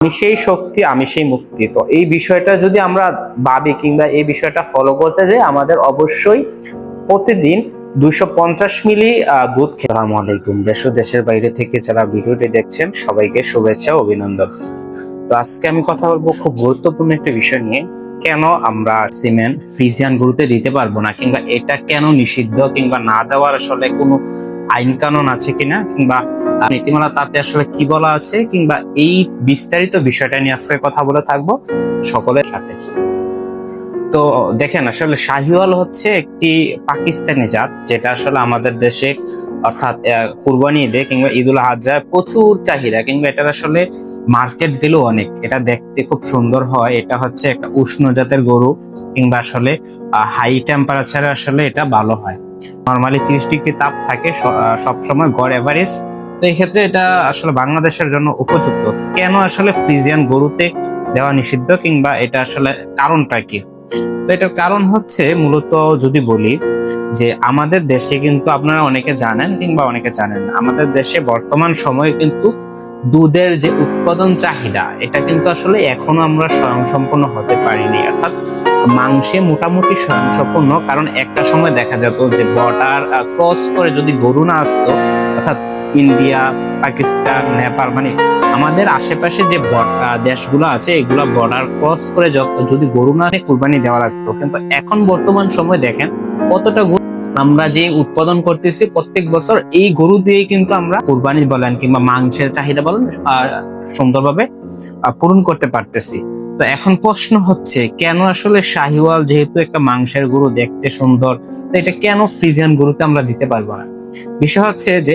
আমি সেই শক্তি, আমি সেই মুক্তি। তো এই বিষয়টা যদি আমরা ভাবি কিংবা এই বিষয়টা ফলো করতে যাই, আমাদের অবশ্যই প্রতিদিন দুইশো পঞ্চাশ মিলি দুধ আসসালামু আলাইকুম। দেশ দেশের বাইরে থেকে যারা ভিডিওটি দেখছেন, সবাইকে শুভেচ্ছা, অভিনন্দন। তো আজকে আমি কথা বলব খুব গুরুত্বপূর্ণ একটা বিষয় নিয়ে। কেন আমরা সিমেন্ট ফ্রিজিয়ান গরুতে দিতে পারব না? কিংবা এটা কেন নিষিদ্ধ? কিংবা না দেওয়ার আসলে কোনো আইন কানুন আছে কিনা? কিংবা নীতিমালা তাতে আসলে কি বলা আছে কিংবা এই বিস্তারিত বিষয়টা নিয়ে আজকে কথা বলে থাকব সকলের সাথে। তো দেখেন, আসলে শাহিওয়াল হচ্ছে একটি পাকিস্তানি জাত, যেটা আসলে আমাদের দেশে অর্থাৎ কুরবানি ঈদে কিংবা ঈদুল আজহায় প্রচুর চাহিদা, কিংবা এটার আসলে মার্কেট ভ্যালু অনেক। এটা দেখতে খুব সুন্দর হয়। এটা হচ্ছে একটা উষ্ণ জাতের গরু, কিংবা আসলে হাই টেম্পারেচারে আসলে এটা ভালো হয়। নর্মালি তিরিশ ডিগ্রি তাপ থাকে সব সময় গড় এভারেজ তো এই ক্ষেত্রে এটা আসলে বাংলাদেশের জন্য উপযুক্ত। কেন আসলে ফ্রিজিয়ান গরুতে দেওয়া নিষিদ্ধ কিংবা এটা আসলে কারণটা কি? তো এটার কারণ হচ্ছে মূলত যদি বলি যে আমাদের দেশে কিন্তু আপনারা অনেকে জানেন কিংবা অনেকে জানেন আমাদের দেশে বর্তমান সময়ে কিন্তু দুধের যে উৎপাদন চাহিদা, এটা কিন্তু আসলে এখনও আমরা স্বয়ংসম্পূর্ণ হতে পারিনি। অর্থাৎ মাংসে মোটামুটি স্বয়ংসম্পূর্ণ কারণ একটা সময় দেখা যেত যে বর্ডার ক্রস করে যদি গরু না আসতো, অর্থাৎ ইন্ডিয়া, পাকিস্তান, নেপাল মানে আমাদের আশেপাশে যে দেশগুলো আছে, এগুলো বর্ডার ক্রস করে যদি গরু না কুরবানি দেওয়া লাগতো। কিন্তু এখন বর্তমান সময় দেখেন কতটা আমরা যে উৎপাদন করতেছি প্রত্যেক বছর, এই গরু দিয়ে কিন্তু আমরা কুরবানি বলেন কিংবা মাংসের চাহিদা বলেন সুন্দরভাবে পূরণ করতে পারতেছি। তো এখন প্রশ্ন হচ্ছে, কেন আসলে শাহিওয়াল যেহেতু একটা মাংসের গরু দেখতে সুন্দর, তো এটা কেন ফ্রিজিয়ান গরুতে আমরা দিতে পারব না? বিষয় হচ্ছে যে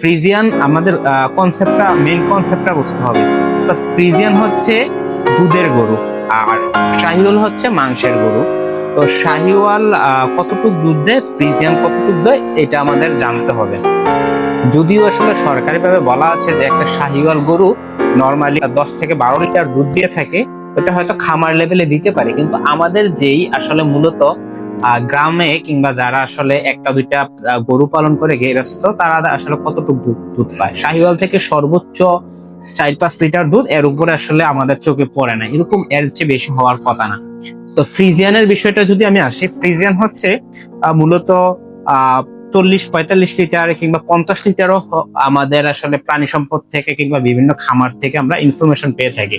ফ্রিজিয়ান আমাদের কনসেপ্টটা মেন কনসেপ্টটা বুঝতে হবে। তো ফ্রিজিয়ান হচ্ছে দুধের গরু, আর শাহিওয়াল হচ্ছে মাংসের গরু। তো শাহিওয়াল কতটুক দুধ দেয়, ফ্রিজিয়ান কতটুক দেয়, এটা আমাদের জানতে হবে। যদিও আসলে সরকারিভাবে বলা আছে যে একটা শাহিওয়াল গরু নর্মালি দশ থেকে বারো লিটার দুধ দিয়ে থাকে ওটা হয়তো খামার লেভেলে দিতে পারে, কিন্তু আমাদের যেই আসলে মূলত গ্রামে কিংবা যারা আসলে একটা দুইটা গরু পালন করে গেরস্ত, তারা আসলে কতটুকু দুধ পায়? শাহিওয়াল থেকে সর্বোচ্চ চার পাঁচ লিটার দুধ এর উপরে আসলে আমাদের চোখে পড়ে না। এরকম এর চেয়ে বেশি হওয়ার কথা না। তো ফ্রিজিয়ানের বিষয়টা যদি আমি আসি, ফ্রিজিয়ান হচ্ছে মূলত আহ চল্লিশ পঁয়তাল্লিশ লিটার কিংবা পঞ্চাশ লিটারও আমাদের আসলে প্রাণী সম্পদ থেকে কিংবা বিভিন্ন খামার থেকে আমরা ইনফরমেশন পেয়ে থাকি।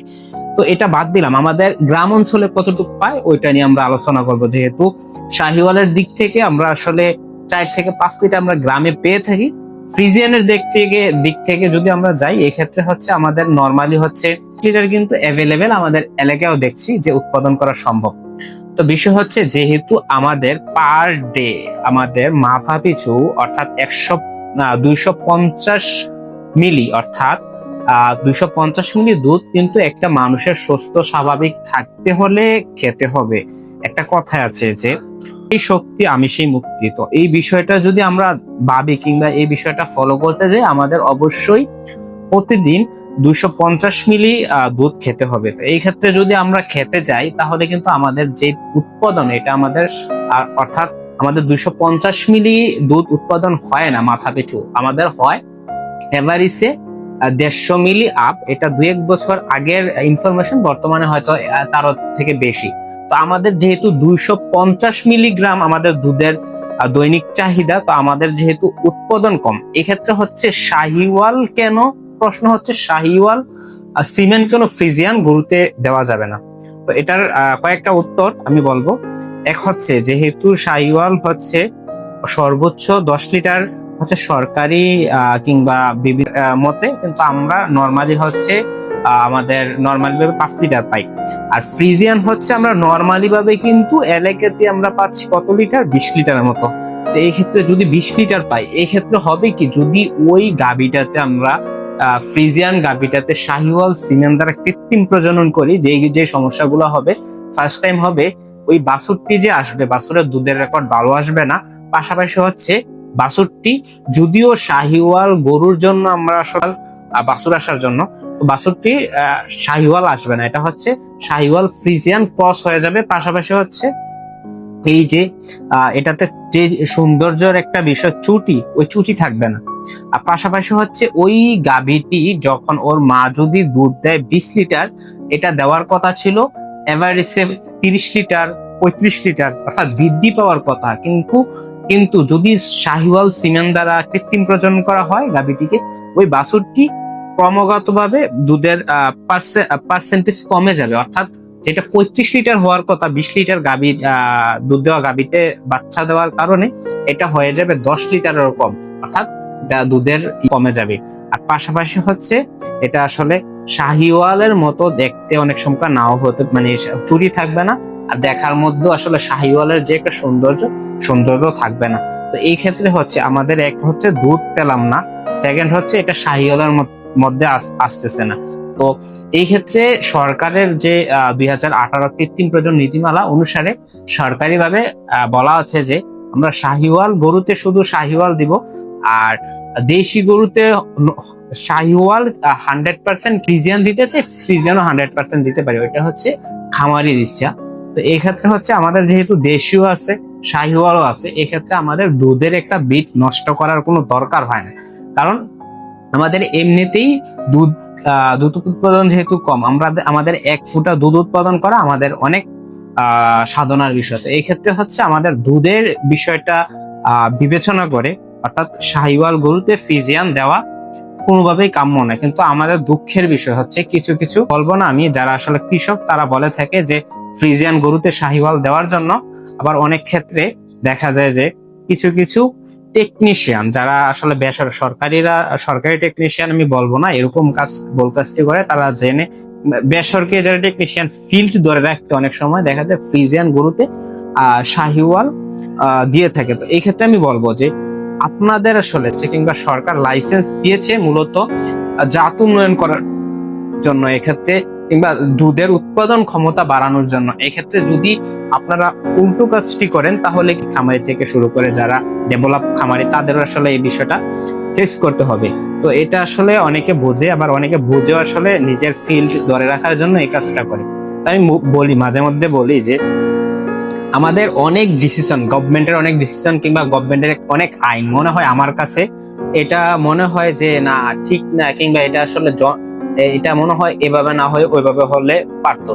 তো এটা বাদ দিলাম। আমাদের গ্রাম অঞ্চলে কতটুকু পায়, ওইটা নিয়ে আমরা আলোচনা করব। যেহেতু শাহিওয়ালের দিক থেকে আমরা আসলে চার থেকে পাঁচ লিটার আমরা গ্রামে পেয়ে থাকি। ফ্রিজিয়ানের দিক থেকে দিক থেকে যদি আমরা যাই, এক্ষেত্রে হচ্ছে আমাদের নর্মালি হচ্ছে লিটার কিন্তু অ্যাভেলেবেল আমাদের এলাকায়ও দেখছি যে উৎপাদন করা সম্ভব। তো বিষয় হচ্ছে যেহেতু আমাদের পার ডে আমাদের মাথা পিছু অর্থাৎ একশো দুইশো মিলি অর্থাৎ দুইশো পঞ্চাশ মিলি দুধ কিন্তু একটা মানুষের সুস্থ, স্বাভাবিক থাকতে হলে খেতে হবে। একটা কথা আছে যে, এই শক্তি আমি সেই মুক্তি। তো এই বিষয়টা যদি আমরা ভাবি কিংবা এই বিষয়টা ফলো করতে যাই, আমাদের অবশ্যই প্রতিদিন দুইশো পঞ্চাশ মিলি দুধ খেতে হবে। এই ক্ষেত্রে যদি আমরা খেতে যাই, তাহলে কিন্তু আমাদের যে উৎপাদন, এটা আমাদের অর্থাৎ আমাদের দুইশো পঞ্চাশ মিলি দুধ উৎপাদন হয় না, মাথা পিছু। আমাদের হয় এভারিসে দেড়শো মিলি আপ এটা দু এক বছর আগের ইনফরমেশন বর্তমানে হয়তো তারও থেকে বেশি। তো আমাদের যেহেতু দুইশো পঞ্চাশ মিলিগ্রাম আমাদের দুধের দৈনিক চাহিদা, তো আমাদের যেহেতু উৎপাদন কম, এক্ষেত্রে হচ্ছে শাহিওয়াল কেন? প্রশ্ন হচ্ছে শাহিওয়াল সিমেন্ট কেন ফ্রিজিয়ান গরুতে দেওয়া যাবে না? তো এটার কয়েকটা উত্তর আমি বলব। এক হচ্ছে, যেহেতু শাহিওয়াল হচ্ছে সর্বোচ্চ দশ লিটার হচ্ছে সরকারি কিংবা বিভিন্ন মতে কিন্তু আমরা নর্মালি হচ্ছে আমাদের নর্মালি ভাবে পাঁচ লিটার পাই। আর ফ্রিজিয়ান হচ্ছে আমরা নর্মালি ভাবে কিন্তু এলাকাতে আমরা পাচ্ছি কত লিটার বিশ লিটারের মতো। তো এই ক্ষেত্রে যদি বিশ লিটার পাই, এই ক্ষেত্রে হবে কি, যদি ওই গাবিটাতে আমরা ফ্রিজিয়ান গাবিটাতে শাহিওয়াল সিমেন্ট দ্বারা কৃত্রিম প্রজনন করি, যে যে সমস্যাগুলো হবে ফার্স্ট টাইম হবে, ওই বাছুরটি যে আসবে, বাছুরের দুধের রেকর্ড ভালো আসবে না। পাশাপাশি হচ্ছে বাছুরটি যদিও শাহিওয়াল গরুর জন্য আমরা আসলে বাছুর আসার জন্য আহ, শাহিওয়াল আসবে না। এটা হচ্ছে শাহিওয়াল ফ্রিজিয়ান ক্রস হয়ে যাবে। পাশাপাশি হচ্ছে এই যে এটাতে যে সৌন্দর্যের একটা বিষয় চুটি ওই চুটি থাকবে না। আর পাশাপাশি হচ্ছে ওই গাভীটি যখন ওর মা যদি দুধ দেয় বিশ লিটার এটা দেওয়ার কথা ছিল এভারেজে তিরিশ লিটার পঁয়ত্রিশ লিটার অর্থাৎ বৃদ্ধি পাওয়ার কথা। কিন্তু কিন্তু যদি শাহিওয়াল সিমেন্ট দ্বারা কৃত্রিম প্রজনন করা হয় গাভীটিকে, ওই বাছুরটি ক্রমাগতভাবে দুধের পার্সেন্টেজ কমে যাবে। অর্থাৎ যেটা পঁয়ত্রিশ লিটার হওয়ার কথা, বিশ লিটার গাভী দুধ দেওয়া গাভীতে বাচ্চা দেওয়ার কারণে এটা হয়ে যাবে দশ লিটারেরও কম। অর্থাৎ দুধের কমে যাবে। আর পাশাপাশি হচ্ছে এটা আসলে শাহিওয়ালের মতো দেখতে অনেক সময় নাও হতে মানে চুরি থাকবে না। আর দেখার মধ্যে আসলে শাহিওয়ালের যে একটা সৌন্দর্য সৌন্দর্য থাকবে না। তো এই ক্ষেত্রে হচ্ছে আমাদের এক হচ্ছে দুধ পেলাম না সেকেন্ড হচ্ছে এটা শাহিওয়ালের মধ্যে আসতেছে না। তো এই ক্ষেত্রে সরকারের যে দুই হাজার আঠারো কৃত্রিম প্রজন নীতিমালা অনুসারে সরকারিভাবে বলা আছে যে আমরা শাহিওয়াল গরুতে শুধু শাহিওয়াল দিব, আর দেশি গরুতে শাহিওয়াল হান্ড্রেড পার্সেন্ট ফ্রিজিয়ান দিতেছে ফ্রিজিয়ানও হান্ড্রেড পার্সেন্ট দিতে পারে। ওইটা হচ্ছে খামারির ইচ্ছা তো এই ক্ষেত্রে হচ্ছে আমাদের যেহেতু দেশীয় আছে, শাহিওয়ালও আছে, এক্ষেত্রে আমাদের দুধের একটা বিট নষ্ট করার কোনো দরকার হয় না। কারণ আমাদের এমনিতেই দুধ দুধ উৎপাদন যেহেতু কম, আমরা আমাদের এক ফুটা দুধ উৎপাদন করা আমাদের অনেক সাধনার বিষয়। তো এই ক্ষেত্রে হচ্ছে আমাদের দুধের বিষয়টা বিবেচনা করে, অর্থাৎ শাহিওয়াল গরুতে ফিজিয়ান দেওয়া কোনোভাবেই কাম্য নয় কিন্তু আমাদের দুঃখের বিষয় হচ্ছে, কিছু কিছু বলব না আমি, যারা আসলে কৃষক, তারা বলে থাকে যে ফ্রিজিয়ান গরুতে শাহিওয়াল দেওয়ার জন্য। আবার অনেক ক্ষেত্রে দেখা যায় যে কিছু কিছু টেকনিশিয়ান যারা আসলে বেসর, সরকারিরা, সরকারি টেকনিশিয়ান আমি বলব না, এরকম কাজ বল কাজটি করে, তারা জেনে বেসরকারি যারা টেকনিশিয়ান ফিল্ড ধরে রাখতে অনেক সময় দেখা যায় ফ্রিজিয়ান গরুতে শাহিওয়াল দিয়ে থাকে। তো এই ক্ষেত্রে আমি বলব যে আপনাদের আসলে কিংবা সরকার লাইসেন্স দিয়েছে মূলত জাত উন্নয়ন করার জন্য, এক্ষেত্রে কিংবা দুধের উৎপাদন ক্ষমতা বাড়ানোর জন্য। এক্ষেত্রে যদি আপনারা উল্টো কাজটি করেন, তাহলে কি খামারি থেকে শুরু করে যারা ডেভেলপ খামারি, তাদের আসলে এই বিষয়টা ফেস করতে হবে। তো এটা আসলে অনেকে বোঝে, আবার অনেকে বুঝে আসলে নিজের ফিল্ড ধরে রাখার জন্য এই কাজটা করে। তাই আমি বলি, মাঝে মধ্যে বলি যে, আমাদের অনেক ডিসিশন গভর্নমেন্টের অনেক ডিসিশন কিংবা গভর্নমেন্টের অনেক আইন, মনে হয় আমার কাছে এটা মনে হয় যে, না, ঠিক না, কিংবা এটা আসলে এটা মনে হয় এভাবে না হয়ে, ওইভাবে হলে পারতো।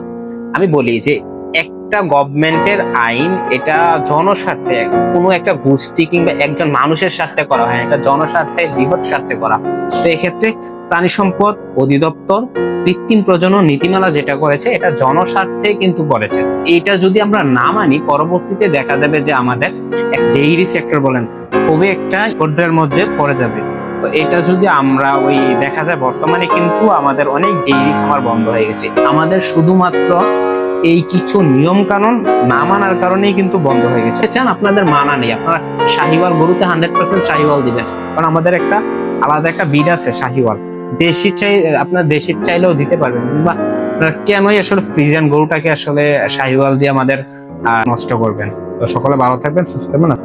আমি বলি যে একটা গভর্নমেন্টের আইন এটা জনস্বার্থে কোনো একটা গোষ্ঠী কিংবা একজন মানুষের স্বার্থে করা হয় এটা জনস্বার্থে বৃহৎ স্বার্থে করা। তো এক্ষেত্রে প্রাণী সম্পদ অধিদপ্তর, কৃত্রিম প্রজনন নীতিমালা যেটা করেছে, এটা জনস্বার্থে কিন্তু করেছে। এইটা যদি আমরা না মানি, পরবর্তীতে দেখা যাবে যে আমাদের ডেইরি সেক্টর বলেন, খুবই একটা পর্যায়ের মধ্যে পড়ে যাবে। তো এটা যদি আমরা ওই দেখা যায় বর্তমানে কিন্তু আমাদের অনেক ডেইরি খামার বন্ধ হয়ে গেছে। আমাদের শুধুমাত্র এই কিছু নিয়ম কানুন না মানার কারণেই কিন্তু বন্ধ হয়ে গেছে। চান আপনাদের মানা নেই। আপনারা শাহিওয়াল গরুতে হান্ড্রেড পার্সেন্ট শাহিওয়াল দিবেন। কারণ আমাদের একটা আলাদা একটা বিড আছে শাহিওয়াল। দেশি চাই, আপনার দেশির চাইলেও দিতে পারবেন। কিংবা কেনই আসলে ফ্রিজিয়ান গরুটাকে আসলে শাহিওয়াল দিয়ে আমাদের নষ্ট করবেন। তো সকলে ভালো থাকবেন সাবস্ক্রাইব না